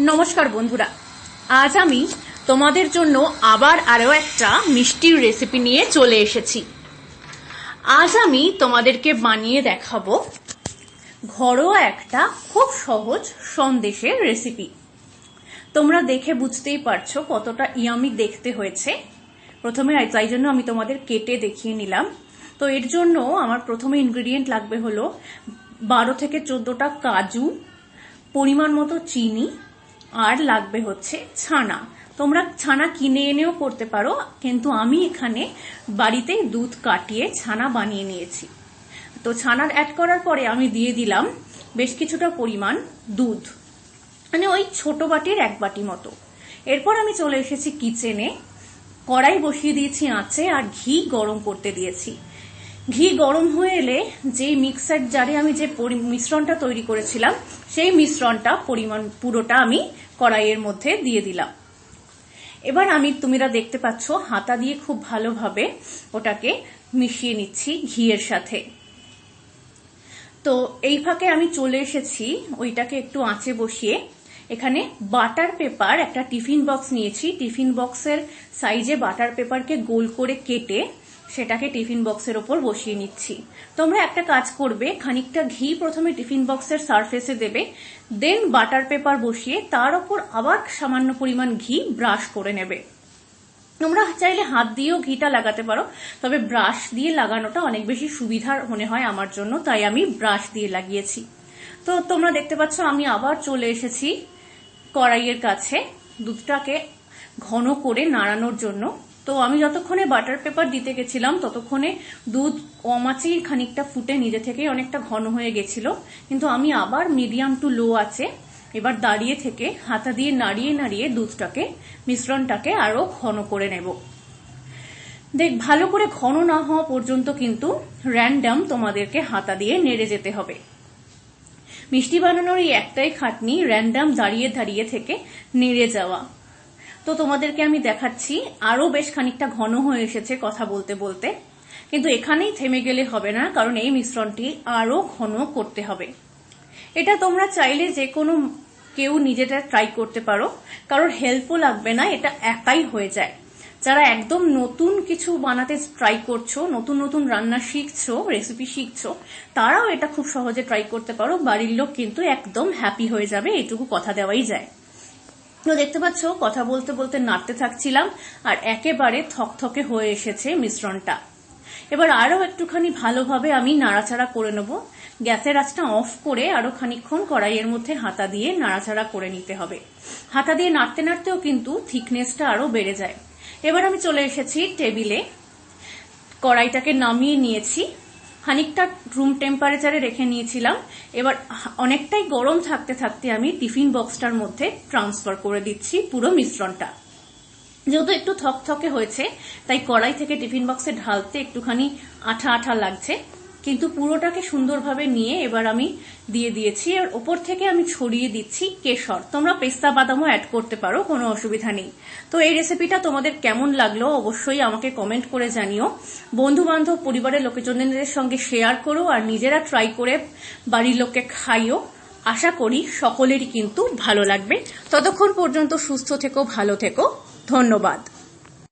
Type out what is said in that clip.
নমস্কার বন্ধুরা। আজ আমি তোমাদের জন্য আবার আরও একটা মিষ্টির রেসিপি নিয়ে চলে এসেছি। আজ আমি তোমাদেরকে বানিয়ে দেখাবো ঘরোয়া একটা খুব সহজ সন্দেশের রেসিপি তোমরা দেখে বুঝতেই পারছ কতটা ইয়ামি দেখতে হয়েছে। প্রথমে তাই জন্য আমি তোমাদের কেটে দেখিয়ে নিলাম। তো এর জন্য আমার প্রথমে ইনগ্রিডিয়েন্ট লাগবে হলো বারো থেকে চোদ্দটা কাজু, পরিমাণ মতো চিনি আর লাগবে হচ্ছে ছানা। তোমরা ছানা কিনে এনেও করতে পারো, কিন্তু আমি এখানে বাড়িতে দুধ কাটিয়ে ছানা বানিয়ে নিয়েছি। তো ছানার অ্যাড করার পরে আমি দিয়ে দিলাম বেশ কিছুটা পরিমাণ দুধ। মানে ওই ছোট বাটির এক বাটি মতো। এরপর আমি চলে এসেছি কিচেনে কড়াই বসিয়ে দিয়েছি আঁচে আর ঘি গরম করতে দিয়েছি। ঘি গরম হয়ে এলে যে মিক্সার জারে আমি যে মিশ্রণটা তৈরি করেছিলাম, সেই মিশ্রণটা পরিমাণ, পুরোটা আমি কড়াইয়ের মধ্যে দিয়ে দিলাম। এবার আমি, তুমিরা দেখতে পাচ্ছ, হাতা দিয়ে খুব ভালোভাবে ওটাকে মিশিয়ে নিচ্ছি ঘিয়ের সাথে। তো এই ফাঁকে আমি চলে এসেছি, ওইটাকে একটু আঁচে বসিয়ে। এখানে বাটার পেপার, একটা টিফিন বক্স নিয়েছি। টিফিন বক্সের সাইজে বাটার পেপারকে গোল করে কেটে সেটাকে টিফিন বক্সের ওপর বসিয়ে নিচ্ছি। তোমরা একটা কাজ করবে, খানিকটা ঘি প্রথমে টিফিন বক্সের সারফেসে দেবে দেন বাটার পেপার বসিয়ে তার ওপর আবার সামান্য পরিমাণ ঘি ব্রাশ করে নেবে। তোমরা চাইলে হাত দিয়েও ঘিটা লাগাতে পারো, তবে ব্রাশ দিয়ে লাগানোটা অনেক বেশি সুবিধার মনে হয় আমার জন্য, তাই আমি ব্রাশ দিয়ে লাগিয়েছি। তো তোমরা দেখতে পাচ্ছ, আমি আবার চলে এসেছি কড়াইয়ের কাছে দুধটাকে ঘন করে নাড়ানোর জন্য। তো আমি যতক্ষণে বাটার পেপার দিতে গেছিলাম, ততক্ষণে দুধ কমাচেই খানিকটা ফুটে নিজে থেকেই অনেকটা ঘন হয়ে গেছিল। কিন্তু আমি আবার মিডিয়াম টু লো আছে, এবার দাঁড়িয়ে থেকে হাতা দিয়ে নাড়িয়ে নাড়িয়ে দুধটাকে, মিশ্রণটাকে আরও ঘন করে নেব। দেখ, ভালো করে ঘন না হওয়া পর্যন্ত কিন্তু র্যান্ডাম তোমাদেরকে হাতা দিয়ে নেড়ে যেতে হবে। মিষ্টি বানানোর এই একটাই খাটনি র্যান্ডাম দাঁড়িয়ে দাঁড়িয়ে থেকে নেড়ে যাওয়া। তো তোমাদেরকে আমি দেখাচ্ছি। আরও বেশ খানিকটা ঘন হয়ে এসেছে কথা বলতে বলতে। কিন্তু এখানেই থেমে গেলে হবে না, কারণ এই মিশ্রণটি আরও ঘন করতে হবে। এটা তোমরা চাইলে যে কোনো কেউ নিজেটা ট্রাই করতে পারো। কারোর হেল্পও লাগবে না, এটা একাই হয়ে যায়। যারা একদম নতুন কিছু বানাতে ট্রাই করছ, নতুন নতুন রান্না শিখছো রেসিপি শিখছো, তারাও এটা খুব সহজে ট্রাই করতে পারো। বাড়ির লোক কিন্তু একদম হ্যাপি হয়ে যাবে এটুকু কথা দেওয়াই যায়। তো দেখতে পাচ্ছ, কথা বলতে বলতে নাড়তে থাকছিলাম, আর একেবারে থকথকে হয়ে এসেছে মিশ্রণটা। এবার আরও একটুখানি ভালোভাবে আমি নাড়াচাড়া করে নেব। গ্যাসের আঁচটা অফ করে আরও খানিক্ষণ কড়াইয়ের মধ্যে হাতা দিয়ে নাড়াচাড়া করে নিতে হবে। হাতা দিয়ে নাড়তে নাড়তেও কিন্তু থিকনেসটা আরও বেড়ে যায়। এবার আমি চলে এসেছি টেবিলে। কড়াইটাকে নামিয়ে নিয়েছি। খানিকটা রুম টেম্পারেচারে রেখে নিয়েছিলাম। এবার অনেকটাই গরম থাকতে থাকতে আমি টিফিন বক্সটার মধ্যে ট্রান্সফার করে দিচ্ছি পুরো মিশ্রণটা। যেহেতু একটু থকথকে হয়েছে, তাই কড়াই থেকে টিফিন বক্সে ঢালতে একটুখানি আঠা আঠা লাগছে। কিন্তু পুরোটাকে সুন্দরভাবে নিয়ে এবার আমি দিয়ে দিয়েছি। আর ওপর থেকে আমি ছড়িয়ে দিচ্ছি কেশর। তোমরা পেস্তা বাদামও অ্যাড করতে পারো, কোনো অসুবিধা নেই। তো এই রেসিপিটা তোমাদের কেমন লাগল অবশ্যই আমাকে কমেন্ট করে জানিও। বন্ধু বান্ধব পরিবারের লোকজনদের সঙ্গে শেয়ার করো আর নিজেরা ট্রাই করে বাড়ির লোককে খাইও। আশা করি সকলেরই কিন্তু ভালো লাগবে। ততক্ষণ পর্যন্ত সুস্থ থেকো, ভালো থেকো। ধন্যবাদ।